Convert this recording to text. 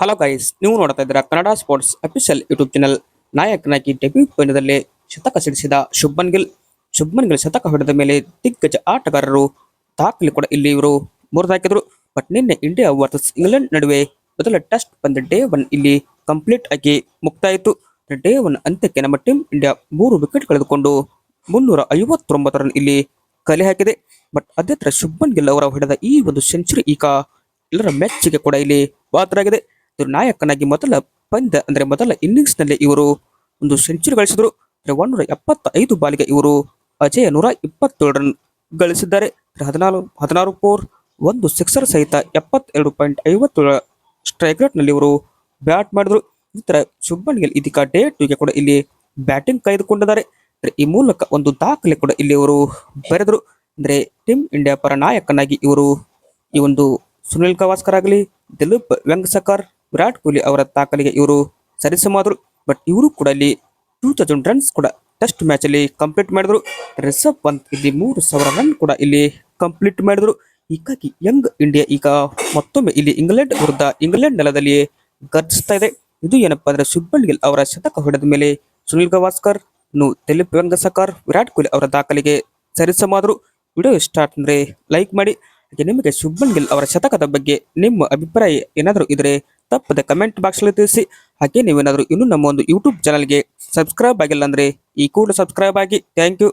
Hello guys ನೀವು ನೋಡ್ತಾ ಇದ್ದೀರಾ Kannada sports official YouTube channel ನಾಯಕನಾಗಿ ಡೆಬ್ಯೂ ಪಂದ್ಯದಲ್ಲಿ ಶತಕ ಸಿಡಿಸಿದ ಶುಭನ್ ಗಿಲ್. ಶುಭನ್ ಗಿಲ್ ಶತಕ ಹೊಡೆದ ಮೇಲೆ ದಿಗ್ಗಜ ಆಟಗಾರರು ದಾಖಲೆ ಕೂಡ ಇಲ್ಲಿ ಇವರು ಮುರಿದಾಕಿದ್ರು. ಬಟ್ ನಿನ್ನೆ ಇಂಡಿಯಾ ವರ್ಸಸ್ ಇಂಗ್ಲೆಂಡ್ ನಡುವೆ ಮೊದಲ ಟೆಸ್ಟ್ ಬಂದ ಡೇ ಒನ್ ಇಲ್ಲಿ ಕಂಪ್ಲೀಟ್ ಆಗಿ ಮುಕ್ತಾಯಿತು. ಡೇ ಒನ್ ಅಂತ್ಯಕ್ಕೆ ನಮ್ಮ ಟೀಮ್ ಇಂಡಿಯಾ ಮೂರು ವಿಕೆಟ್ ಕಳೆದುಕೊಂಡು ಮುನ್ನೂರ ಐವತ್ತೊಂಬತ್ತು ರನ್ ಇಲ್ಲಿ ಕಲೆ ಹಾಕಿದೆ. ಬಟ್ ಅದೇ ತರ ಶುಭನ್ ಗಿಲ್ ಅವರ ಹೊಡೆದ ಈ ಒಂದು ಸೆಂಚುರಿ ಈಗ ಎಲ್ಲರ ಮೆಚ್ಚುಗೆ ಕೂಡ ಇಲ್ಲಿ ಪಾತ್ರರಾಗಿದೆ ಇದು ನಾಯಕನಾಗಿ ಮೊದಲ ಪಂದ್ಯ, ಅಂದ್ರೆ ಮೊದಲ ಇನ್ನಿಂಗ್ಸ್ನಲ್ಲಿ ಇವರು ಒಂದು ಸೆಂಚುರಿ ಗಳಿಸಿದರು. ಅಂದರೆ ಒಂದೂರ ಎಪ್ಪತ್ತ ಐದು ಬಾಲಿಗೆ ಇವರು ಅಜಯ ನೂರ ಇಪ್ಪತ್ತೇಳು ರನ್ ಗಳಿಸಿದ್ದಾರೆ. ಹದಿನಾರು ಹದಿನಾರು ಫೋರ್ ಒಂದು ಸಿಕ್ಸರ್ ಸಹಿತ ಎಪ್ಪತ್ತೆರಡು ಪಾಯಿಂಟ್ ಐವತ್ತೇಳು ಸ್ಟ್ರೈಕ್ ರೇಟ್ನಲ್ಲಿ ಇವರು ಬ್ಯಾಟ್ ಮಾಡಿದ್ರು. ನಂತರ ಸುಬ್ಬನ್ ಗಿಲ್ ಇದೀಗ ಡೇ ಟೂಗೆ ಕೂಡ ಇಲ್ಲಿ ಬ್ಯಾಟಿಂಗ್ ಕಾಯ್ದುಕೊಂಡಿದ್ದಾರೆ. ಈ ಮೂಲಕ ಒಂದು ದಾಖಲೆ ಕೂಡ ಇಲ್ಲಿ ಇವರು ಬರೆದರು. ಅಂದ್ರೆ ಟೀಮ್ ಇಂಡಿಯಾ ಪರ ನಾಯಕನಾಗಿ ಇವರು ಈ ಒಂದು ಸುನಿಲ್ ಗವಾಸ್ಕರ್ ಆಗಲಿ, ದಿಲೀಪ್ ವೆಂಗಸಕರ್ ವಿರಾಟ್ ಕೊಹ್ಲಿ ಅವರ ದಾಖಲೆಗೆ ಇವರು ಸರಿಸಮಾದರು ಬಟ್ ಇವರು ಕೂಡ ಇಲ್ಲಿ ಟೂ ತೌಸಂಡ್ ರನ್ಸ್ ಕೂಡ ಟೆಸ್ಟ್ ಮ್ಯಾಚ್ ಅಲ್ಲಿ ಕಂಪ್ಲೀಟ್ ಮಾಡಿದ್ರು. ರಿಷಬ್ ಪಂತ್ ಇಲ್ಲಿ ಮೂರು ಸಾವಿರ ರನ್ ಕೂಡ ಇಲ್ಲಿ ಕಂಪ್ಲೀಟ್ ಮಾಡಿದ್ರು. ಹೀಗಾಗಿ ಯಂಗ್ ಇಂಡಿಯಾ ಈಗ ಮತ್ತೊಮ್ಮೆ ಇಲ್ಲಿ ಇಂಗ್ಲೆಂಡ್ ವಿರುದ್ಧ ಇಂಗ್ಲೆಂಡ್ ನೆಲದಲ್ಲಿ ಗರ್ಜಿಸ್ತಾ ಇದೆ. ಇದು ಏನಪ್ಪ ಅಂದ್ರೆ ಶುಭ್ಮನ್ ಗಿಲ್ ಅವರ ಶತಕ ಹೊಡೆದ ಮೇಲೆ ಸುನಿಲ್ ಗವಾಸ್ಕರ್ ದಿಲೀಪ್ ವೆಂಗಸಕರ್ ವಿರಾಟ್ ಕೊಹ್ಲಿ ಅವರ ದಾಖಲೆಗೆ ಸರಿಸಮಾದರು ವಿಡಿಯೋ ಇಷ್ಟ ಅಂದರೆ ಲೈಕ್ ಮಾಡಿ. ನಿಮಗೆ ಶುಭ್ಮನ್ ಗಿಲ್ ಅವರ ಶತಕದ ಬಗ್ಗೆ ನಿಮ್ಮ ಅಭಿಪ್ರಾಯ ಏನಾದರೂ ಇದ್ರೆ ತಪ್ಪದೆ ಕಮೆಂಟ್ ಬಾಕ್ಸ್ ಅಲ್ಲಿ ತಿಳಿಸಿ. ಹಾಗೆ ನೀವೇನಾದರೂ ಇನ್ನೂ ನಮ್ಮ ಒಂದು ಯೂಟ್ಯೂಬ್ ಚಾನಲ್ಗೆ ಸಬ್ಸ್ಕ್ರೈಬ್ ಆಗಿಲ್ಲ ಅಂದ್ರೆ ಈ ಕೂಡ ಸಬ್ಸ್ಕ್ರೈಬ್ ಆಗಿ. Thank you